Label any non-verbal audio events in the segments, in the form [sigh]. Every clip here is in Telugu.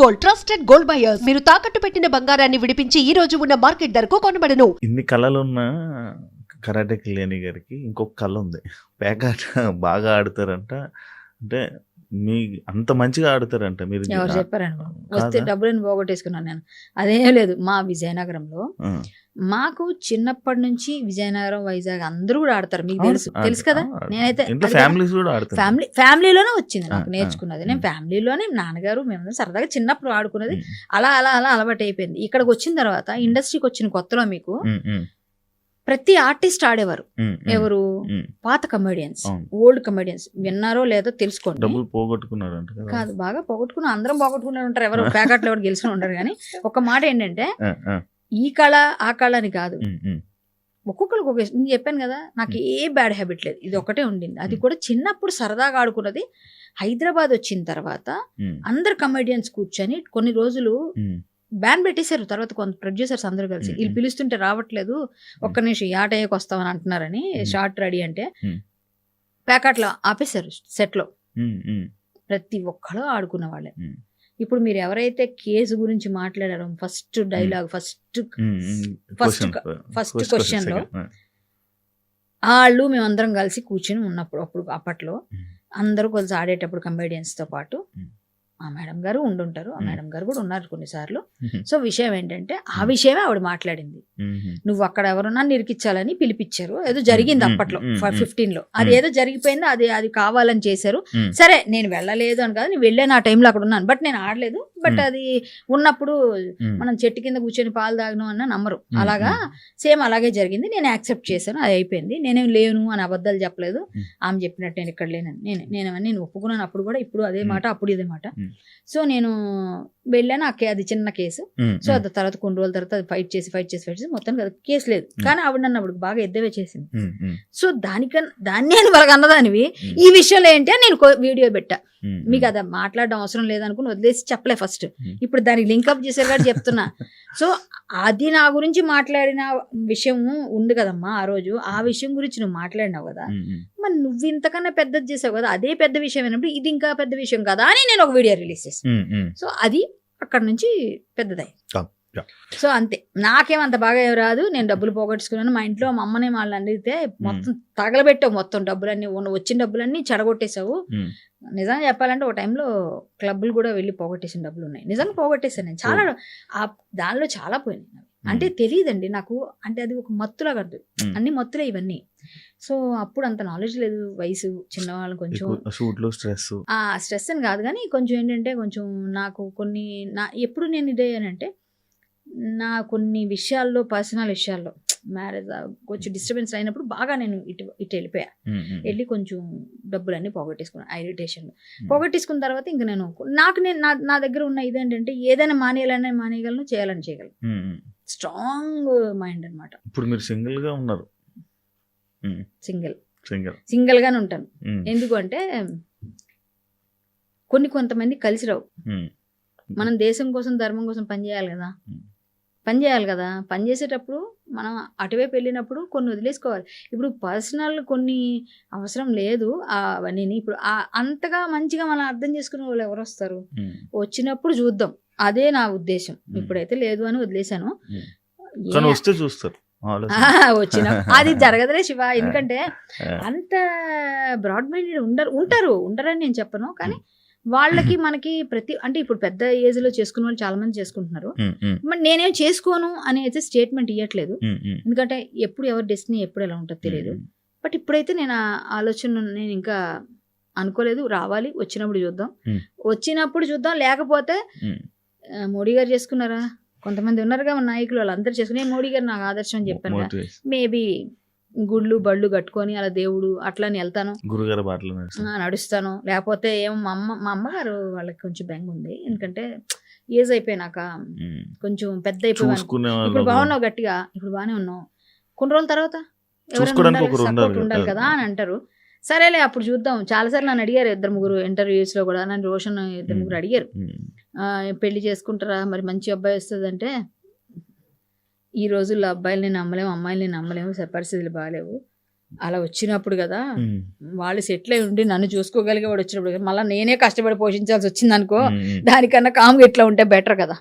గోల్డ్ ట్రస్టెడ్ గోల్డ్ బయర్స్ మీరు తాకట్టు పెట్టిన బంగారాన్ని విడిపించి ఈ రోజు ఉన్న మార్కెట్ ధరకు కొనబడను. ఇన్ని కళలున్న కరాటే కళ్యాణి గారికి ఇంకొక కళ ఉంది. పేకాట బాగా ఆడతారంట. అంటే మీ అంత మంచిగా ఆడతారంట. మీరు ఎవరు చెప్పారని వస్తే? డబ్బులను పోగొట్టేసుకున్నాను నేను. అదేం లేదు మా విజయనగరంలో మాకు చిన్నప్పటి నుంచి విజయనగరం వైజాగ్ అందరూ కూడా ఆడతారు. మీకు తెలుసు. తెలుసు కదా. నేనైతే ఫ్యామిలీస్ కూడా ఫ్యామిలీ ఫ్యామిలీలోనే వచ్చింది నాకు నేర్చుకున్నది. నేను. ఫ్యామిలీలోనే నాన్నగారు మేము సరదాగా చిన్నప్పుడు ఆడుకున్నది. అలా అలా అలా అలవాటు అయిపోయింది. ఇక్కడికి వచ్చిన తర్వాత ఇండస్ట్రీకి వచ్చిన కొత్తలో మీకు ప్రతి ఆర్టిస్ట్ ఆడేవారు. ఎవరు. పాత కమెడియన్స్. Old comedians. విన్నారో లేదో తెలుసుకోండి. డబ్బులు పోగొట్టుకున్నారంట కదా? బాగా పోగొట్టుకుని అందరం పోగొట్టుకునే ఉంటారు ఎవరు. [laughs] ప్యాకెట్లు ఎవరు గెలిచిన ఉంటారు. కానీ ఒక మాట ఏంటంటే ఈ కళ ఆ కళ అని కాదు. ఒక్కొక్కరికి ఒక నేను చెప్పాను కదా నాకు ఏ బ్యాడ్ హ్యాబిట్ లేదు. ఇది ఒకటే ఉండింది. అది. కూడా చిన్నప్పుడు సరదాగా ఆడుకున్నది. హైదరాబాద్ వచ్చిన తర్వాత అందరు కమెడియన్స్ కూర్చొని కొన్ని రోజులు బ్యాన్ పెట్టేశారు. తర్వాత కొంత ప్రొడ్యూసర్స్ అందరూ కలిసి. వీళ్ళు. పిలుస్తుంటే రావట్లేదు. ఒక్క నిమిషం ఆట అయ్యాక వస్తామని అంటున్నారని. షార్ట్ రెడీ అంటే. ప్యాకెట్లో ఆపేశారు సెట్లో. ప్రతి ఒక్కళ్ళు ఆడుకున్న వాళ్ళే. ఇప్పుడు మీరు ఎవరైతే కేసు గురించి మాట్లాడారో first dialogue first um, um. First Question, క- first first question లో వాళ్ళు మేమందరం కలిసి కూర్చొని ఉన్నప్పుడు అప్పుడు అప్పట్లో. అందరూ కలిసి ఆడేటప్పుడు comedians తో పాటు. ఆ మేడం గారు ఉండుంటారు ఆ. మేడం గారు కూడా ఉన్నారు కొన్నిసార్లు సో విషయం ఏంటంటే ఆ. విషయమే ఆవిడ మాట్లాడింది. నువ్వు అక్కడ ఎవరన్నా నిరికించాలని పిలిపించారు ఏదో జరిగింది అప్పట్లో. ఫిఫ్టీన్లో అది. ఏదో జరిగిపోయింది అది అది కావాలని చేశారు. సరే నేను వెళ్ళలేదు అని కాదు నేను వెళ్ళాను ఆ టైంలో అక్కడ ఉన్నాను బట్ నేను ఆడలేదు బట్. అది ఉన్నప్పుడు మనం చెట్టు కింద కూర్చొని పాలు తాగను అన్న నమ్మరు అలాగా. సేమ్ అలాగే జరిగింది నేను యాక్సెప్ట్ చేశాను అది అయిపోయింది నేనేం లేను అని అబద్ధాలు చెప్పలేదు. ఆమె చెప్పినట్టు నేను ఇక్కడ లేనని నేను నేను నేను ఒప్పుకున్నాను అప్పుడు కూడా ఇప్పుడు అదే. మాట అప్పుడు ఇదే మాట. సో నేను వెళ్ళాను ఆ అది చిన్న కేసు సో. అది తర్వాత కొన్ని రోజుల తర్వాత అది ఫైట్ చేసి ఫైట్ చేసి ఫైట్ చేసి మొత్తం కదా కేసు లేదు. కానీ ఆవిడ నన్ను అప్పుడు బాగా ఎద్దవే చేసింది సో దానికన్నా దాన్ని అని వాళ్ళకి అన్నదానివి. ఈ విషయంలో ఏంటి అని నేను వీడియో పెట్టా మీకు. అది మాట్లాడడం అవసరం లేదనుకుని వదిలేసి చెప్పలే ఫస్ట్. ఇప్పుడు దానికి లింకప్ చేశారు కాబట్టి చెప్తున్నా సో అది నా గురించి మాట్లాడిన విషయం ఉంది కదమ్మా ఆ రోజు ఆ విషయం గురించి నువ్వు మాట్లాడినావు కదా. మరి నువ్వు ఇంతకన్నా పెద్దది చేసావు కదా అదే పెద్ద విషయం అయినప్పుడు ఇది ఇంకా పెద్ద విషయం కదా అని నేను ఒక వీడియో రిలీజ్ ఉమ్. సో అది అక్కడ నుంచి పెద్దదై. సో అంతే. నాకేం అంత బాగా ఏం రాదు. నేను డబ్బులు పోగొట్టుకున్నాను. మా ఇంట్లో మా అమ్మనే వాళ్ళని అడిగితే మొత్తం తగలబెట్టావు మొత్తం డబ్బులన్నీ. వచ్చిన డబ్బులన్నీ చెడగొట్టేశావు. నిజంగా చెప్పాలంటే ఒక టైంలో క్లబ్బులు కూడా వెళ్ళి పోగొట్టేసిన డబ్బులు ఉన్నాయి. నిజంగా పోగొట్టేసాను నేను. చాలా ఆ దానిలో చాలా పోయినాయి. అంటే తెలియదండి నాకు. అంటే అది ఒక మత్తులా కాదు. అన్ని మత్తులే ఇవన్నీ. సో అప్పుడు అంత నాలెడ్జ్ లేదు వయసు చిన్నవాళ్ళు కొంచెం షూట్లు స్ట్రెస్ ఆ స్ట్రెస్ అని కాదు కానీ కొంచెం ఏంటంటే కొంచెం నాకు కొన్ని నా ఎప్పుడు నేను ఇదే అంటే నా కొన్ని విషయాల్లో పర్సనల్ విషయాల్లో మ్యారేజ్ కొంచెం డిస్టర్బెన్స్ అయినప్పుడు బాగా నేను ఇటు ఇటు వెళ్ళిపోయా. వెళ్ళి కొంచెం డబ్బులన్నీ పోగొట్టేసుకున్నాను ఆ ఇరిటేషన్లో పోగొట్టేసుకున్న తర్వాత ఇంకా నేను నాకు నేను నా నా దగ్గర ఉన్న ఇదేంటంటే ఏదైనా మానేయాలనే మానేయగలను చేయాలని చేయగలను. స్ట్రాంగ్ మైండ్ అనమాట ఇప్పుడు మీరు సింగిల్గా ఉన్నారు. సింగిల్. సింగిల్. సింగిల్గానే ఉంటాను. ఎందుకు అంటే కొన్ని కొంతమంది కలిసి రావు. మనం దేశం కోసం ధర్మం కోసం పనిచేయాలి కదా. Hmm. పని చేయాలి కదా. పని చేసేటప్పుడు మనం అటువైపు వెళ్ళినప్పుడు కొన్ని వదిలేసుకోవాలి. ఇప్పుడు పర్సనల్ కొన్ని అవసరం లేదు. అవన్నీ ఇప్పుడు అంతగా మంచిగా మనం అర్థం చేసుకునే వాళ్ళు ఎవరు వస్తారు? వచ్చినప్పుడు చూద్దాం. అదే నా ఉద్దేశం. ఇప్పుడైతే లేదు అని వదిలేశాను. వస్తే చూస్తారు. వచ్చిన. అది జరగదులే శివ. ఎందుకంటే అంత బ్రాడ్ మైండెడ్ ఉండరు ఉంటారు ఉండరని నేను చెప్పను. కానీ వాళ్ళకి మనకి ప్రతి అంటే ఇప్పుడు పెద్ద ఏజ్లో చేసుకున్న వాళ్ళు చాలా మంది చేసుకుంటున్నారు మరి నేనేం చేసుకోను అని అయితే స్టేట్మెంట్ ఇవ్వట్లేదు. ఎందుకంటే ఎప్పుడు ఎవరి డెస్టినీ ఎప్పుడు ఎలా ఉంటుందో తెలియదు. బట్ ఇప్పుడైతే నేను ఆలోచన నేను ఇంకా అనుకోలేదు. రావాలి. వచ్చినప్పుడు చూద్దాం. వచ్చినప్పుడు చూద్దాం. లేకపోతే మోడీ గారు చేసుకున్నారా? కొంతమంది ఉన్నారుగా మన నాయకులు వాళ్ళందరూ చేసుకుని మోడీ గారు నాకు ఆదర్శం అని చెప్పాను. మేబీ గుళ్ళు బళ్ళు కట్టుకొని అలా దేవుడు అట్లా వెళ్తాను. గురుగారు బాటలు నడుస్తాను. లేకపోతే ఏమో మా అమ్మ మా అమ్మగారు వాళ్ళకి కొంచెం బెంగ ఉంది. ఎందుకంటే ఏజ్ అయిపోయినాక. కొంచెం పెద్ద అయిపోయాను. ఇప్పుడు బాగున్నావు గట్టిగా ఇప్పుడు బాగానే ఉన్నావు. కొన్ని రోజుల తర్వాత ఎవరైనా ఉండాలి. కదా అని అంటారు. సరేలే అప్పుడు చూద్దాం. చాలాసార్లు నన్ను అడిగారు ఇద్దరు ముగ్గురు ఇంటర్వ్యూస్లో కూడా. నన్ను రోషన్ ఇద్దరు ముగ్గురు. అడిగారు. పెళ్ళి చేసుకుంటారా? మరి మంచి అబ్బాయి వస్తుందంటే ఈ రోజుల్లో అబ్బాయిల్ని నమ్మలేము అమ్మాయిల్ని నమ్మలేము పరిస్థితులు బాగాలేవు అలా వచ్చినప్పుడు కదా వాళ్ళు సెటిల్ అయి ఉండి నన్ను చూసుకోగలిగే వాడు వచ్చినప్పుడు మళ్ళీ నేనే కష్టపడి పోషించాల్సి వచ్చింది అనుకో దానికన్నా కామ్గా ఇట్లా ఉంటే బెటర్ కదా.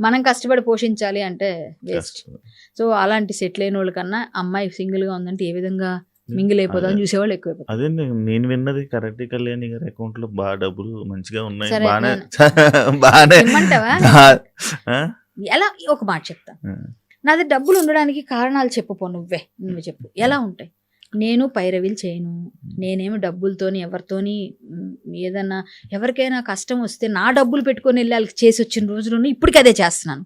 మనం కష్టపడి పోషించాలి అంటే వేస్ట్. సో అలాంటి సెటిల్ అయిన వాళ్ళకన్నా అమ్మాయి సింగిల్గా ఉందంటే ఏ విధంగా మింగిల్ అయిపోదాం అదే. చూసేవాళ్ళు ఎక్కువ అదే నేను విన్నది కరెక్ట్ కళ్యాణి గారి అకౌంట్లో బాగా డబ్బులు మంచిగా ఉన్నాయి [laughs] ఇమ్మంటావా? ఆ? ఎలా ఒక మాట చెప్తా. నాది డబ్బులు ఉండడానికి కారణాలు చెప్పుపో నువ్వే నువ్వు చెప్పు ఎలా ఉంటాయి నేను పైరవీలు చేయను. నేనేమి డబ్బులతోని ఎవరితోని ఏదన్నా ఎవరికైనా కష్టం వస్తే నా డబ్బులు పెట్టుకొని వెళ్ళి వాళ్ళకి చేసి వచ్చిన రోజులను ఇప్పటికీ అదే చేస్తున్నాను.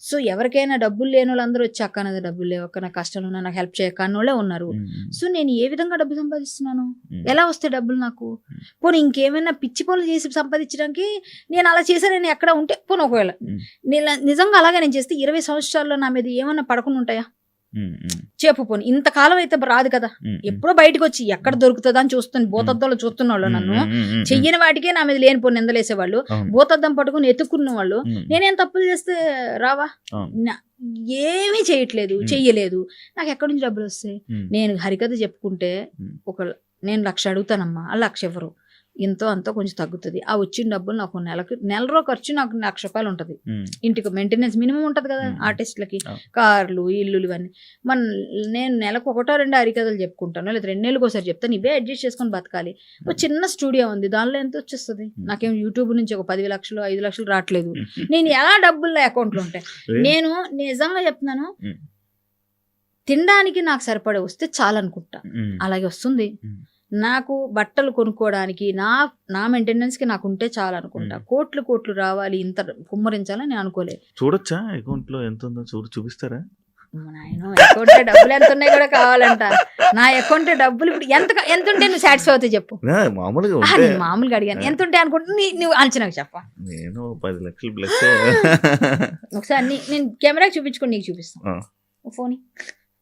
సో ఎవరికైనా డబ్బులు లేని వాళ్ళందరూ వచ్చి అక్క డబ్బులు లేవు అక్క నా కష్టంలో ఉన్నా, నాకు హెల్ప్ చేయక అన్నోళ్ళే ఉన్నారు. సో నేను ఏ విధంగా డబ్బు సంపాదిస్తున్నాను. ఎలా వస్తాయి డబ్బులు నాకు? పోనీ ఇంకేమైనా పిచ్చి పనులు చేసి సంపాదించడానికి నేను అలా చేశాను నేను ఎక్కడ ఉంటే పోనీ ఒకవేళ నిజంగా అలాగే నేను చేస్తే ఇరవై సంవత్సరాల్లో నా మీద ఏమన్నా పడకుండా ఉంటాయా? చెప్పు పోనీ. ఇంతకాలం అయితే రాదు కదా. ఎప్పుడో బయటకు వచ్చి ఎక్కడ దొరుకుతుందా అని చూస్తాను భూతద్దంలో చూస్తున్న వాళ్ళు నన్ను. చెయ్యని వాటికే నా మీద లేని పోనీ నిందలేసేవాళ్ళు. భూతద్దం పట్టుకుని ఎత్తుక్కున్న వాళ్ళు. నేనేం తప్పులు చేస్తే రావా? ఏమీ చేయట్లేదు. చెయ్యలేదు. నాకు ఎక్కడి నుంచి డబ్బులు వస్తాయి? నేను హరికథ చెప్పుకుంటే. ఒక నేను లక్ష అడుగుతానమ్మా. ఆ లక్ష ఇవ్వరు ఇంతో అంతో కొంచెం తగ్గుతుంది. ఆ వచ్చిన డబ్బులు నాకు నెలకి నెల రో ఖర్చు నాకు లక్ష రూపాయలు ఉంటుంది. ఇంటికి మెయింటెనెన్స్ మినిమం ఉంటుంది కదా. ఆర్టిస్టులకి. కార్లు ఇల్లులు ఇవన్నీ. మన నేను నెలకు ఒకటో రెండు హరికథలు చెప్పుకుంటాను. లేదా రెండు నెలలకు ఒకసారి చెప్తాను. ఇవే అడ్జస్ట్ చేసుకొని బతకాలి. ఒక చిన్న స్టూడియో ఉంది. దానిలో ఎంత వచ్చేస్తుంది. నాకేం యూట్యూబ్ నుంచి ఒక పది లక్షలు ఐదు లక్షలు రావట్లేదు. నేను ఎలా డబ్బులు అకౌంట్లో ఉంటాయి? [laughs] నేను నిజంగా చెప్తున్నాను. తినడానికి నాకు సరిపడే వస్తే చాలనుకుంటా. అలాగే వస్తుంది. నాకు బట్టలు కొనుక్కోవడానికి నా నా మెయింటెనెన్స్కి నాకు ఉంటే చాలు అనుకుంటా. కోట్లు కోట్లు రావాలి ఇంత కుమ్మరించాలని నేను అనుకోలేదు. చూడొచ్చా అకౌంట్లో ఎంత ఉందో? చూడు చూపిస్తారా? నాయన అకౌంట్ డబ్బులు ఎంత ఉన్నాయి కూడా కావాలంట. నా అకౌంట్ డబ్బులు ఇప్పుడు ఎంత ఎంత ఉంటే నువ్వు సాటిస్ఫై అవుతాయి చెప్పు మామూలుగా మామూలుగా అడిగాను. ఎంత ఉంటే అనుకుంటా నీ- నువ్వు అంచనాకు చెప్ప నేను పది లక్షలు ప్లస్ ఒకసారి నేను కెమెరాకి చూపించుకొని నీకు చూపిస్తాను. ఫోన్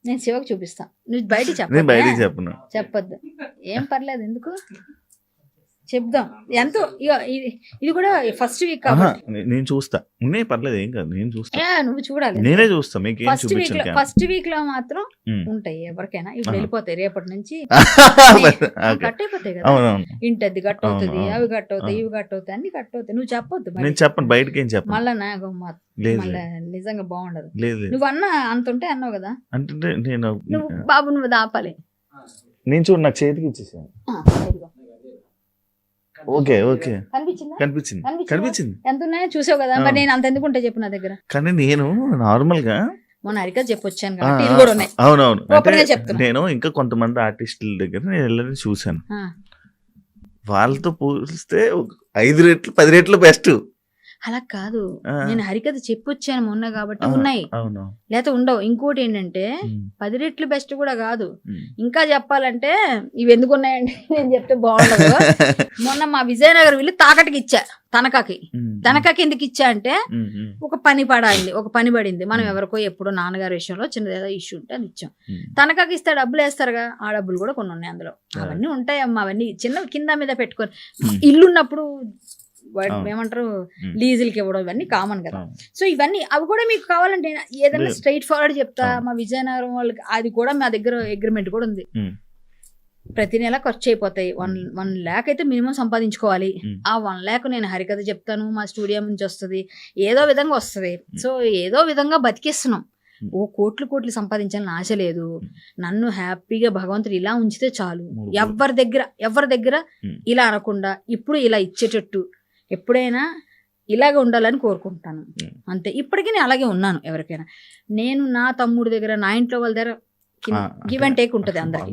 నేను శివకు చూపిస్తాను నువ్వు బయట నేను బయటికి చెప్ప చెప్పను. చెప్పొద్దు. ఏం పర్లేదు ఎందుకు? చెప్దాం. ఎంతో ఇగో ఇది కూడా ఫస్ట్ వీక్ నేను చూస్తా. ఉన్నాయి పర్లేదు ఏం కాదు నేను చూస్తా. నువ్వు చూడాలి. నేనే చూస్తా మీకు ఫస్ట్ వీక్లో ఫస్ట్ వీక్లో మాత్రం. ఉంటాయి ఎవరికైనా. ఇప్పుడు. వెళ్ళిపోతాయి రేపటి నుంచి. [laughs] కట్ అయిపోతాయి కదా. ఇంటది కట్ అవుతుంది అవి కట్ అవుతాయి. ఇవి కట్ అవుతాయి అన్ని కట్ అవుతాయి. నువ్వు చెప్పొద్దు నేను చెప్పను బయటకి ఏం చెప్పను. మళ్ళా నాకు మళ్ళా నిజంగా బాగుండదు. నువ్వు అన్న అంత ఉంటే అన్నావు కదా. అంటే నేను నువ్వు బాబు నువ్వు దాపాలి. నేను చూడు నాకు చేతికి ఇచ్చేసాను. Okay okay. కనిపించిందా? కనిపించింది. ఎంత ఉన్నాయో చూసావు కదా మరి. నేను అంత ఎందుకు ఉంటే చెప్పు నా దగ్గర. కానీ నేను నార్మల్గా మొన్న అరికా చెప్పొచ్చాను కాబట్టి ఇది కూడా ఉన్నాయి. అవునవును. అంటే. నేను ఇంకా కొంతమంది ఆర్టిస్టుల దగ్గర నేను వెళ్ళని చూశాను. వాళ్ళతో పోలిస్తే ఐదు రెట్లు పది రెట్లు బెస్ట్. అలా కాదు. నేను హరికథ చెప్పొచ్చాను మొన్న కాబట్టి ఉన్నాయి. లేకపోతే ఉండవు. ఇంకోటి ఏంటంటే పది రెట్లు బెస్ట్ కూడా కాదు. ఇంకా చెప్పాలంటే ఇవి ఎందుకు ఉన్నాయండి? [laughs] నేను చెప్తే బాగుండదు. [laughs] మొన్న మా విజయనగరం వెళ్ళి తాకటికి ఇచ్చా తనకాకి తనకాకి ఎందుకు ఇచ్చా అంటే ఒక పని పడాలి ఒక పని పడింది. మనం. ఎవరికో ఎప్పుడో నాన్నగారి విషయంలో చిన్నది ఏదో ఇష్యూ ఉంటే అది ఇచ్చాం. తనకాకి ఇస్తే డబ్బులు వేస్తారుగా? ఆ డబ్బులు కూడా కొన్ని ఉన్నాయి అందులో. అవన్నీ ఉంటాయమ్మా అవన్నీ చిన్న కింద మీద పెట్టుకొని. Hmm. ఏమంటారు. లీజులకి ఇవ్వడం ఇవన్నీ కామన్ కదా. సో ఇవన్నీ అవి కూడా మీకు కావాలంటే ఏదైనా. స్ట్రైట్ ఫార్వర్డ్ చెప్తా. మా విజయనగరం వాళ్ళకి అది కూడా మా దగ్గర అగ్రిమెంట్ కూడా ఉంది ప్రతి నెల ఖర్చు అయిపోతాయి వన్ వన్ ల్యాక్ అయితే మినిమం సంపాదించుకోవాలి. ఆ వన్ ల్యాక్ నేను హరికథ చెప్తాను మా స్టూడియో నుంచి వస్తుంది ఏదో విధంగా వస్తుంది సో ఏదో విధంగా బతికేస్తున్నాం. ఓ కోట్లు కోట్లు సంపాదించాలని ఆశ లేదు. నన్ను హ్యాపీగా భగవంతుడు ఇలా ఉంచితే చాలు ఎవరి దగ్గర ఎవరి దగ్గర. ఇలా అనకుండా ఇప్పుడు ఇలా ఇచ్చేటట్టు ఎప్పుడైనా ఇలాగే ఉండాలని కోరుకుంటాను. అంతే ఇప్పటికీ నేను అలాగే ఉన్నాను ఎవరికైనా నేను నా తమ్ముడి దగ్గర నా ఇంట్లో వాళ్ళ దగ్గర గివ్ అండ్ టేక్ ఉంటుంది అందరికి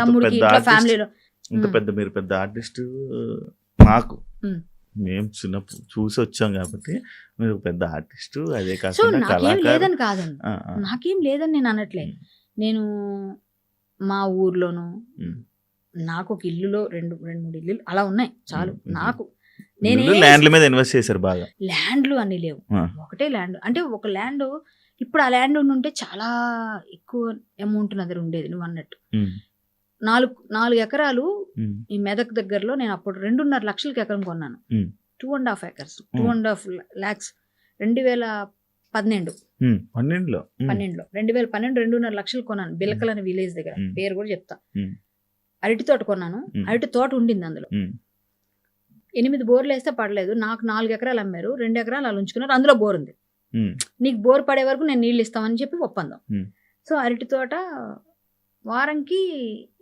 తమ్ముడికి ఇంట్లో ఫ్యామిలీలో ఇంత. పెద్ద మీరు పెద్ద ఆర్టిస్ట్ ఉమ్. మేము చిన్నప్పుడు చూసి వచ్చాం కాబట్టి మీరు పెద్ద ఆర్టిస్ట్ అదే కాకుండా నాకేం లేదని కాదండి నాకేం లేదని నేను అనట్లే. నేను మా ఊర్లోను. నాకు ఒక ఇల్లులో రెండు రెండు మూడు ఇల్లు అలా ఉన్నాయి చాలు. నాకు నేనే ల్యాండ్ల మీద ఇన్వెస్ట్ చేశారు బాగా. ల్యాండ్లు అన్ని లేవు. ఒకటే ల్యాండ్. అంటే ఒక ల్యాండ్ ఇప్పుడు ఆ ల్యాండ్ ఉంటే చాలా ఎక్కువ అమౌంట్ నా దగ్గర ఉండేది నువ్వు అన్నట్టు. నాలుగు నాలుగు ఎకరాలు ఈ మెదక్ దగ్గరలో నేను అప్పుడు రెండున్నర లక్షలకి ఎకరం కొన్నాను. Two and half acres two. And half lakhs రెండు వేల పన్నెండు. పన్నెండులో? పన్నెండులో. రెండు వేల పన్నెండు రెండున్నర లక్షలు కొన్నాను బిలకల్ అనే విలేజ్ దగ్గర. పేరు కూడా చెప్తా. అరటి తోట కొన్నాను. అరటి తోట ఉండింది అందులో. ఎనిమిది బోర్లు వేస్తే పడలేదు. నాకు నాలుగు ఎకరాలు అమ్మారు. రెండు ఎకరాలు అలా ఉంచుకున్నారు. అందులో బోర్ ఉంది. నీకు బోర్ పడే వరకు నేను నీళ్ళు ఇస్తామని చెప్పి ఒప్పందం. సో అరటి తోట వారంకి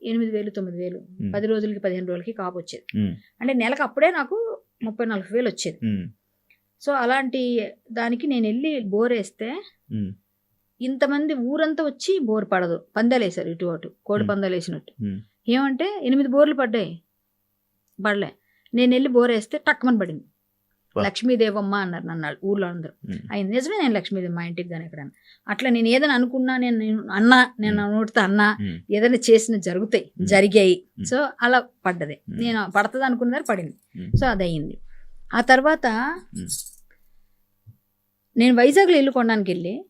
ఎనిమిది వేలు తొమ్మిది వేలు. పది రోజులకి పదిహేను రోజులకి కాపు వచ్చేది. అంటే నెలకు అప్పుడే నాకు ముప్పై నలభై వేలు వచ్చేది. సో అలాంటి దానికి నేను వెళ్ళి బోర్ వేస్తే ఇంతమంది ఊరంతా వచ్చి బోర్ పడదు. పందాలు వేశారు ఇటు అటు. కోడి. పందాలు వేసినట్టు. ఏమంటే ఎనిమిది బోర్లు పడ్డాయి. పడలే. నేను వెళ్ళి బోర్ వేస్తే టక్కుమని పడింది. లక్ష్మీదేవమ్మ అన్నారు నన్ను ఊర్లో అందరూ. అయింది నిజమే నేను లక్ష్మీదేవి మా ఇంటికి కానీ ఎక్కడైనా అట్లా నేను ఏదైనా అనుకున్నా నేను నేను అన్నా నేను నోటితో అన్నా ఏదైనా చేసిన జరుగుతాయి. జరిగాయి. సో అలా పడ్డది. నేను పడుతుంది అనుకున్నదారు పడింది. సో అది అయ్యింది ఆ తర్వాత. నేను వైజాగ్లో ఇల్లు కొనడానికి వెళ్ళి.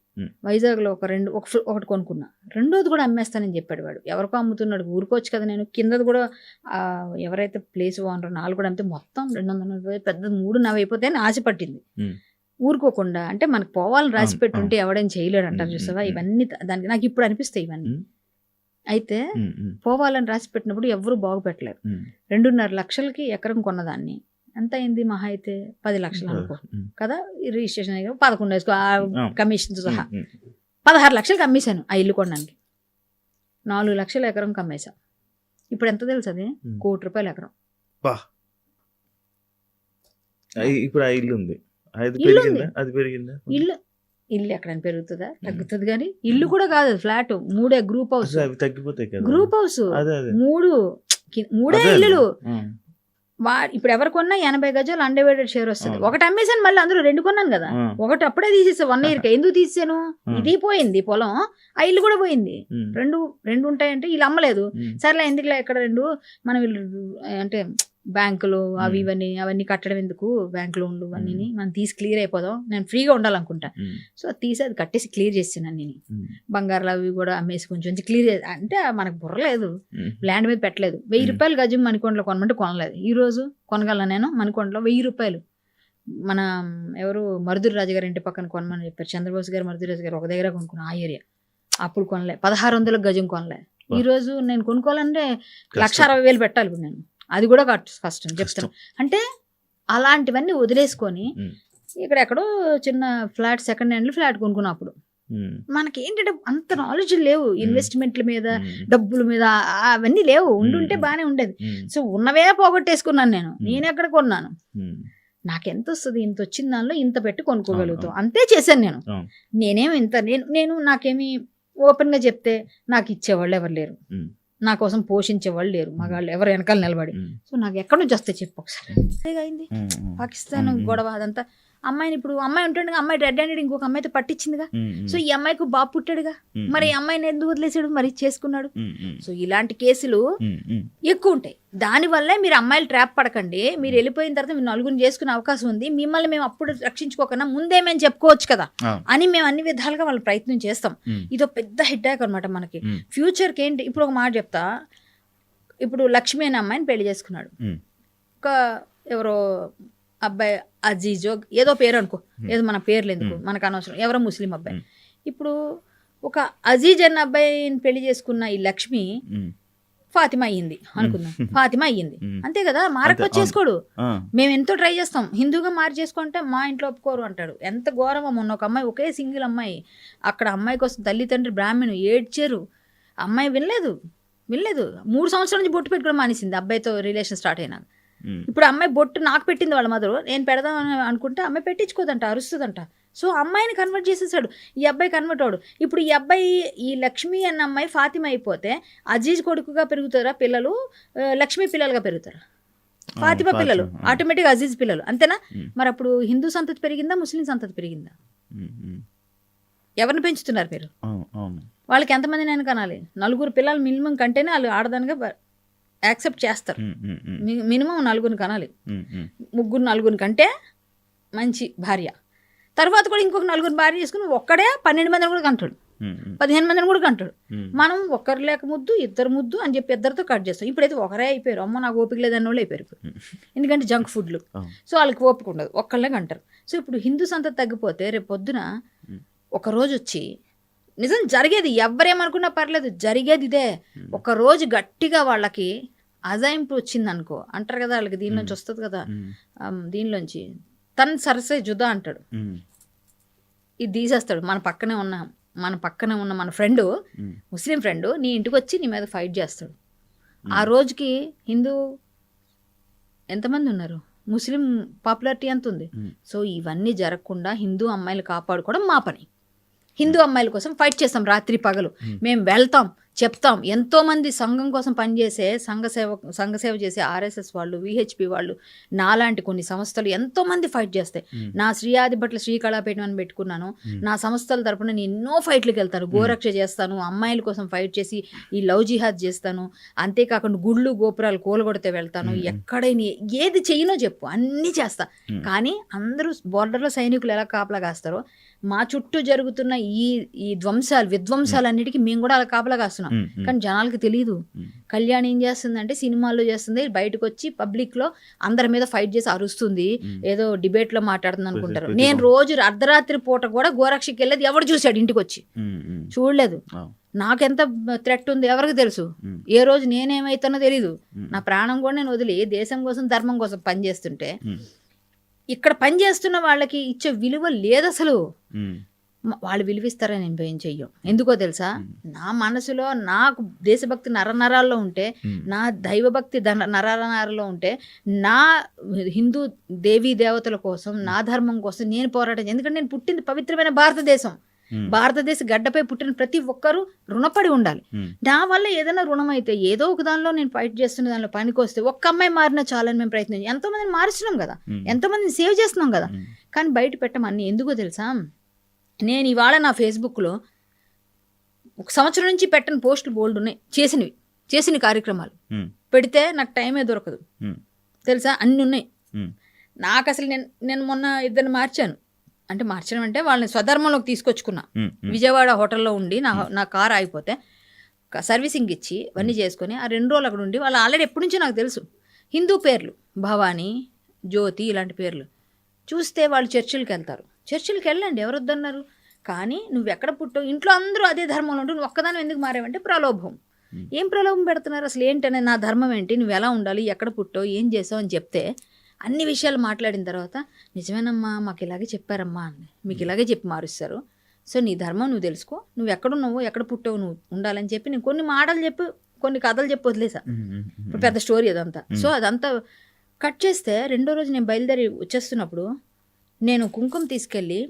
వైజాగ్లో ఒక రెండు ఒక ఒకటి కొనుక్కున్నా. రెండోది కూడా అమ్మేస్తానని చెప్పాడు వాడు. ఎవరికో అమ్ముతున్నాడు. ఊరుకోవచ్చు కదా నేను. కిందది కూడా ఎవరైతే ప్లేస్ ఓనర్ నాలుగు కూడా అంతే. మొత్తం రెండు వందల నలభై పెద్ద మూడు నవ్వు అయిపోతే అని ఆశ పట్టింది. మ్. ఊరుకోకుండా అంటే మనకు పోవాలని రాసి పెట్టుంటే ఎవడైనా చేయలేడు అంటారు చూసావా. ఇవన్నీ దానికి నాకు ఇప్పుడు అనిపిస్తాయి ఇవన్నీ. అయితే పోవాలని రాసి పెట్టినప్పుడు ఎవరు బాగుపెట్టలేరు. రెండున్నర లక్షలకి ఎకరం కొన్నదాన్ని. ఎంత అయింది మహా అయితే? పది లక్షలు అనుకో. కదా? రిజిస్ట్రేషన్ అయ్యి పదకొండు వేసుకో. కమిషన్ సహా. పదహారు లక్షలకి అమ్మేశాను ఆ ఇల్లు కొనడానికి. నాలుగు లక్షల ఎకరం అమ్మేశా ఇప్పుడు ఎంత తెలుసు అది. కోటి రూపాయల ఎకరం. ఇప్పుడు ఇల్లు ఉంది. అది ఇల్లు పెరిగిందా? ఇల్లు. ఇల్లు ఎక్కడైనా పెరుగుతుందా? తగ్గుతుంది కానీ ఇల్లు కూడా కాదు ఫ్లాట్. మూడే గ్రూప్ హౌస్. Group house. మూడు మూడే. ఇల్లులు. వా ఇప్పుడు ఎవరు కొన్నా ఎనభై గజాలు అండర్వేటెడ్ షేర్ వస్తుంది. ఒకటి అమ్మేసాను మళ్ళీ అందులో రెండు కొన్నాను కదా. ఒకటి అప్పుడే తీసేసా వన్ ఇయర్కి. [laughs] ఎందుకు తీసాను. ఇది పోయింది పొలం. ఆ ఇల్లు కూడా పోయింది. రెండు రెండు ఉంటాయంటే వీళ్ళు అమ్మలేదు. సర్లే ఎందుకులే ఎక్కడ రెండు మనం వీళ్ళు అంటే బ్యాంకులు అవి. ఇవన్నీ అవన్నీ కట్టడం ఎందుకు? బ్యాంక్ లోన్లు అన్నీ. మనం తీసి క్లియర్ అయిపోదాం. నేను ఫ్రీగా ఉండాలనుకుంటా. సో అది తీసి అది కట్టేసి క్లియర్ చేసాను నేను బంగారాలు అవి కూడా అమ్మేసి కొంచెం క్లియర్ అంటే మనకు బుర్రలేదు ల్యాండ్ మీద పెట్టలేదు. వెయ్యి. రూపాయలు గజం మణికొండలో కొనమంటే కొనలేదు. ఈ రోజు కొనగలను నేను? మణికొండలో వెయ్యి రూపాయలు. మన ఎవరు? మరుదురు రాజు గారి ఇంటి పక్కన కొనమని చెప్పారు. చంద్రబోస్ గారు మరుదురు రాజు గారు ఒక దగ్గర కొనుక్కున్నా ఆ ఏరియా. అప్పుడు కొనలే. పదహారు వందలకు గజం కొనలే. ఈ రోజు నేను కొనుక్కోవాలంటే లక్ష. అరవై వేలు పెట్టాలి నేను. అది కూడా కష్టం చెప్తాను. అంటే అలాంటివన్నీ వదిలేసుకొని ఇక్కడ ఎక్కడో చిన్న ఫ్లాట్ సెకండ్ హ్యాండ్ ఫ్లాట్ కొనుక్కున్నప్పుడు మనకి ఏంటంటే అంత నాలెడ్జ్ లేవు ఇన్వెస్ట్మెంట్ల మీద డబ్బుల మీద అవన్నీ లేవు. ఉండుంటే. బాగానే ఉండేది. సో ఉన్నవే పోగొట్టేసుకున్నాను నేను. నేను ఎక్కడ కొన్నాను? నాకు ఎంత వస్తుంది ఇంత వచ్చిన దానిలో ఇంత పెట్టి కొనుక్కోగలుగుతాం. అంతే చేశాను నేను. అవును. నేనేం ఇంత నేను నేను నాకేమి ఓపెన్గా చెప్తే నాకు ఇచ్చేవాళ్ళు ఎవరు లేరు. నా కోసం పోషించేవాళ్ళు లేరు. మగాళ్ళు ఎవరు వెనకాల నిలబడి. సో నాకు ఎక్కడి నుంచి వస్తే చెప్పు ఒకసారి. అయింది? పాకిస్తాన్. గొడవ అదంతా. అమ్మాయిని ఇప్పుడు అమ్మాయి ఉంటుండగా అమ్మాయి రెడ్ హ్యాండెడ్ ఇంకొక అమ్మాయితో పట్టించిందిగా. సో ఈ అమ్మాయికి బాబు పుట్టాడుగా. మరి ఈ అమ్మాయిని ఎందుకు వదిలేసాడు? మరి చేసుకున్నాడు. సో ఇలాంటి కేసులు ఎక్కువ ఉంటాయి. దానివల్లే మీరు అమ్మాయిలు ట్రాప్ పడకండి. మీరు వెళ్ళిపోయిన తర్వాత మీరు నలుగురిని చేసుకునే అవకాశం ఉంది. మిమ్మల్ని మేము అప్పుడు రక్షించుకోకుండా ముందే మేము చెప్పుకోవచ్చు కదా. అని మేము అన్ని విధాలుగా వాళ్ళు ప్రయత్నం చేస్తాం. ఇదో పెద్ద హెడ్డాక్ అనమాట మనకి. ఫ్యూచర్కి ఏంటి? ఇప్పుడు ఒక మాట చెప్తా. ఇప్పుడు లక్ష్మి అనే అమ్మాయిని పెళ్ళి చేసుకున్నాడు. ఒక ఎవరో అబ్బాయి అజీజో ఏదో పేరు అనుకో ఏదో మన పేర్లు ఎందుకు Hmm. మనకు అనవసరం. ఎవరో ముస్లిం అబ్బాయి. Hmm. ఇప్పుడు ఒక అజీజ్ అన్న అబ్బాయిని పెళ్ళి చేసుకున్న ఈ లక్ష్మి ఫాతిమా అయ్యింది అనుకుందాం. ఫాతిమా అయ్యింది. అంతే కదా? మారకపోతే అంతే, అవును. చేసుకోడు. ఆ, మేము ఎంతో ట్రై చేస్తాం. హిందూగా మారి చేసుకుంటే మా ఇంట్లో ఒప్పుకోరు అంటాడు. ఎంత ఘోరమో మొన్న ఒక అమ్మాయి ఒకే సింగిల్ అమ్మాయి. అక్కడ అమ్మాయి కోసం తల్లి తండ్రి బ్రాహ్మణు ఏడ్చారు. అమ్మాయి వినలేదు. వినలేదు. మూడు సంవత్సరాల నుంచి బొట్టు పెట్టుకోవడం మానేసింది. అబ్బాయితో రిలేషన్ స్టార్ట్ అయినాక. ఇప్పుడు అమ్మాయి బొట్టు నాకు పెట్టింది వాళ్ళ మదరు నేను పెడదాం అని అనుకుంటే అమ్మాయి పెట్టించుకోదంట అరుస్తుందంట. సో అమ్మాయిని కన్వర్ట్ చేసేసాడు. ఈ అబ్బాయి కన్వర్ట్ అవడు ఇప్పుడు ఈ అబ్బాయి ఈ లక్ష్మి అన్న అమ్మాయి ఫాతిమ అయిపోతే అజీజ్ కొడుకుగా పెరుగుతారా పిల్లలు? లక్ష్మి పిల్లలుగా పెరుగుతారా? ఫాతిమ పిల్లలు. ఆటోమేటిక్ అజీజ్ పిల్లలు. అంతేనా. మరి అప్పుడు హిందూ సంతతి పెరిగిందా ముస్లిం సంతతి పెరిగిందా? ఎవరిని పెంచుతున్నారు మీరు? వాళ్ళకి ఎంతమంది నేను కనాలి. నలుగురు పిల్లలు మినిమం కంటేనే వాళ్ళు ఆడదానిగా యాక్సెప్ట్ చేస్తారు. మినిమం నలుగురిని కనాలి. ముగ్గురు నలుగురిని కంటే మంచి భార్య. తర్వాత కూడా ఇంకొక నలుగురు భార్య చేసుకుని ఒక్కడే పన్నెండు మందిని కూడా కంటాడు. పదిహేను మందిని కూడా కంటాడు. మనం ఒక్కరు లేక ముద్దు ఇద్దరు ముద్దు అని చెప్పి ఇద్దరితో కట్ చేస్తాం. ఇప్పుడైతే ఒకరే అయిపోయారు. అమ్మ నాకు ఓపిక లేదన్న వాళ్ళు అయిపోయారు ఇప్పుడు. ఎందుకంటే జంక్ ఫుడ్లు. సో వాళ్ళకి ఓపిక ఉండదు. ఒక్కళ్ళే కంటారు. సో ఇప్పుడు హిందూ సంత తగ్గిపోతే రేపు పొద్దున ఉమ్. ఒక రోజు వచ్చి నిజం జరిగేది. ఎవరేమనుకున్నా పర్లేదు జరిగేది ఇదే. ఉమ్. ఒక రోజు గట్టిగా వాళ్ళకి అజాయింపు వచ్చింది అనుకో అంటారు కదా వాళ్ళకి దీనిలోంచి వస్తుంది కదా దీనిలోంచి. తను సరసే జుదా అంటాడు. ఇది తీసేస్తాడు. మన పక్కనే ఉన్న మన పక్కనే ఉన్న మన ఫ్రెండ్ ముస్లిం ఫ్రెండ్ నీ ఇంటికి వచ్చి నీ మీద ఫైట్ చేస్తాడు. ఆ రోజుకి హిందూ ఎంతమంది ఉన్నారు? ముస్లిం పాపులారిటీ ఎంత ఉంది. సో ఇవన్నీ జరగకుండా హిందూ అమ్మాయిలు కాపాడుకోవడం మా పని. హిందూ అమ్మాయిల కోసం ఫైట్ చేస్తాం రాత్రి పగలు. మేము వెళ్తాం. చెప్తాం. ఎంతో మంది సంఘం కోసం పనిచేసే సంఘ సేవ సంఘ సేవ చేసే ఆర్ఎస్ఎస్ వాళ్ళు విహెచ్పి వాళ్ళు నాలాంటి కొన్ని సంస్థలు ఎంతో మంది ఫైట్ చేస్తాయి. నా శ్రీయాది పట్ల శ్రీకళాపీఠం అని పెట్టుకున్నాను. నా సంస్థల తరపున నేను ఎన్నో ఫైట్లకు వెళ్తాను. గోరక్ష చేస్తాను. అమ్మాయిల కోసం ఫైట్ చేసి ఈ లవ్ జిహాద్ చేస్తాను. అంతేకాకుండా గుళ్ళు గోపురాలు కూలగొడితే వెళ్తాను. ఎక్కడైనా ఏది చెయ్యనో చెప్పు. అన్నీ చేస్తా. కానీ అందరూ బోర్డర్లో సైనికులు ఎలా కాపలా కాస్తారో మా చుట్టూ జరుగుతున్న ఈ ఈ ధ్వంసాలు విధ్వంసాలన్నిటికీ మేము. కూడా అలా కాపలా కాస్తున్నాం. కానీ జనాలకి తెలియదు. కళ్యాణ్ ఏం చేస్తుందంటే సినిమాల్లో చేస్తుంది బయటకు వచ్చి పబ్లిక్లో అందరి మీద ఫైట్ చేసి అరుస్తుంది. ఏదో డిబేట్లో మాట్లాడుతుంది అనుకుంటారు నేను రోజు అర్ధరాత్రి పూట కూడా గోరక్షకి వెళ్ళేది ఎవడు చూశాడు ఇంటికి వచ్చి చూడలేదు. నాకెంత థ్రెట్ ఉంది ఎవరికి తెలుసు. ఏ రోజు నేనేమైతానో తెలీదు. నా ప్రాణం కూడా నేను వదిలి దేశం కోసం ధర్మం కోసం పనిచేస్తుంటే ఇక్కడ పనిచేస్తున్న వాళ్ళకి ఇచ్చే విలువ లేదు అసలు. వాళ్ళు విలువిస్తారని నేను ఏం చెయ్యం. ఎందుకో తెలుసా. నా మనసులో నాకు దేశభక్తి నరనరాల్లో ఉంటే ఉమ్, నా దైవభక్తి నరనరాల్లో ఉంటే నా హిందూ దేవీ దేవతల కోసం నా ధర్మం కోసం నేను పోరాటం ఎందుకంటే నేను పుట్టింది పవిత్రమైన భారతదేశం. భారతదేశ గడ్డపై పుట్టిన ప్రతి ఒక్కరూ రుణపడి ఉండాలి. ఉమ్, నా వల్ల ఏదైనా రుణం అయితే ఏదో ఒక దానిలో నేను ఫైట్ చేస్తున్న దానిలో పనికి వస్తే ఒక్క అమ్మాయి మారినా చాలని మేము ప్రయత్నం ఎంతో మందిని మారుస్తున్నాం కదా. ఉమ్, ఎంతో మందిని సేవ్ చేస్తున్నాం కదా. కానీ బయట పెట్టమని ఎందుకో తెలుసా? నేను ఇవాళ నా ఫేస్బుక్లో ఒక సంవత్సరం నుంచి పెట్టని పోస్టులు బోల్డ్ ఉన్నాయి. చేసినవి. చేసిన కార్యక్రమాలు. పెడితే నాకు టైమే దొరకదు. తెలుసా? అన్ని ఉన్నాయి. నాకు అసలు నేను నేను మొన్న ఇద్దరిని మార్చాను. అంటే మార్చడం అంటే వాళ్ళని స్వధర్మంలోకి తీసుకొచ్చుకున్నా. విజయవాడ హోటల్లో ఉండి నా నా కార్ ఆగిపోతే సర్వీసింగ్ ఇచ్చి అవన్నీ చేసుకొని ఆ రెండు రోజులు అక్కడ ఉండి వాళ్ళు ఆల్రెడీ ఎప్పటి నుంచో నాకు తెలుసు. హిందూ పేర్లు భవానీ జ్యోతి ఇలాంటి పేర్లు. చూస్తే వాళ్ళు చర్చిలకు వెళ్తారు. చర్చిలకు వెళ్ళండి ఎవరు వద్దన్నారు? కానీ నువ్వు ఎక్కడ పుట్టావు? ఇంట్లో అందరూ అదే ధర్మంలో ఉంటూ నువ్వు ఒక్కదాని ఎందుకు మారావంటే ప్రలోభం. ఏం ప్రలోభం పెడుతున్నారు? అసలు ఏంటనే నా ధర్మం ఏంటి? నువ్వు ఎలా ఉండాలి? ఎక్కడ పుట్టావు? ఏం చేసావు? అని చెప్తే అన్ని విషయాలు మాట్లాడిన తర్వాత నిజమేనమ్మా మాకు ఇలాగే చెప్పారమ్మా అంది. మీకు ఇలాగే చెప్పి మారుస్తారు. సో నీ ధర్మం నువ్వు తెలుసుకో. నువ్వు ఎక్కడున్నావు ఎక్కడ పుట్టావు నువ్వు ఉండాలని చెప్పి నేను కొన్ని మాటలు చెప్పి కొన్ని కథలు చెప్పి వదిలేసా. ఇప్పుడు పెద్ద స్టోరీ అదంతా. సో అదంతా కట్ చేస్తే రెండో రోజు నేను బయలుదేరి వచ్చేస్తున్నప్పుడు నేను కుంకుమ తీసుకెళ్ళి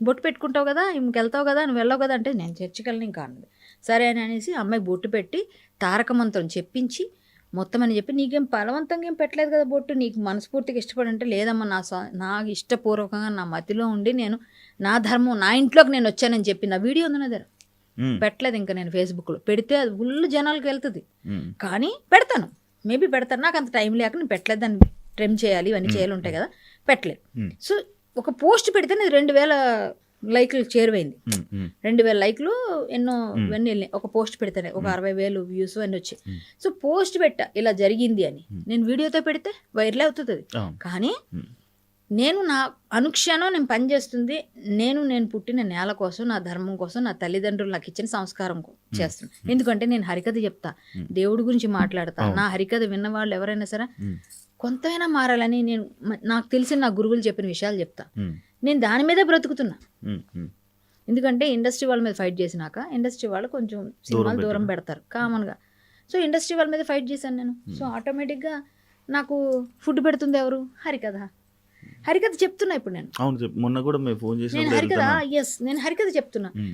బొట్టు పెట్టుకుంటావు కదా ఇంకెళ్తావు కదా నువ్వు వెళ్ళావు కదా అంటే నేను చర్చికి వెళ్ళను ఇంకా అన్నది సరే అని అనేసి అమ్మాయికి బొట్టు పెట్టి తారక మంత్రం చెప్పించి మొత్తం అని చెప్పి నీకేం బలవంతంగా ఏం పెట్టలేదు కదా బొట్టు. నీకు మనస్ఫూర్తిగా ఇష్టపడి అంటే లేదమ్మా నా నాకు ఇష్టపూర్వకంగా నా మతిలో ఉండి నేను నా ధర్మం నా ఇంట్లోకి నేను వచ్చానని చెప్పి నా వీడియో ఉంది నా దగ్గర పెట్టలేదు ఇంకా నేను ఫేస్బుక్లో. పెడితే అది ఫుల్ జనాలకు వెళ్తుంది. కానీ పెడతాను. మేబీ పెడతాను నాకు అంత టైం లేక నేను పెట్టలేదు దాన్ని ట్రిమ్ చేయాలి ఇవన్నీ చేయాలి ఉంటాయి కదా. పెట్టలేదు. సో ఒక పోస్ట్ పెడితే నేను రెండు వేల లైక్లు చేరువైంది. రెండు వేల లైక్లు ఎన్నో. ఇవన్నీ వెళ్ళినాయి. ఒక పోస్ట్ పెడితేనే ఒక అరవై వేలు వ్యూస్ అన్నీ వచ్చాయి. సో పోస్ట్ పెట్టా ఇలా జరిగింది అని. నేను వీడియోతో పెడితే వైరల్ అవుతుంది. కానీ. నేను నా అనుక్షణం నేను పనిచేస్తుంది నేను నేను పుట్టిన నేల కోసం నా ధర్మం కోసం నా తల్లిదండ్రులు నాకు ఇచ్చిన సంస్కారం చేస్తున్నాను ఎందుకంటే నేను హరికథ చెప్తా. దేవుడి గురించి మాట్లాడతా. నా హరికథ విన్న వాళ్ళు ఎవరైనా సరే కొంతైనా మారాలని నేను నాకు తెలిసిన నా గురువులు చెప్పిన విషయాలు చెప్తా. నేను దాని మీదే బ్రతుకుతున్నా. ఎందుకంటే ఇండస్ట్రీ వాళ్ళ మీద ఫైట్ చేసినాక ఇండస్ట్రీ వాళ్ళు కొంచెం సినిమాలు దూరం పెడతారు కామన్గా. సో ఇండస్ట్రీ వాళ్ళ మీద ఫైట్ చేశాను నేను. సో ఆటోమేటిక్గా నాకు ఫుడ్ పెడుతుంది ఎవరు? హరికథ. హరికథ చెప్తున్నా ఇప్పుడు నేను. అవును మొన్న కూడా మేము ఫోన్ నేను చేసినప్పుడు హరికథ ఎస్ నేను హరికథ చెప్తున్నా.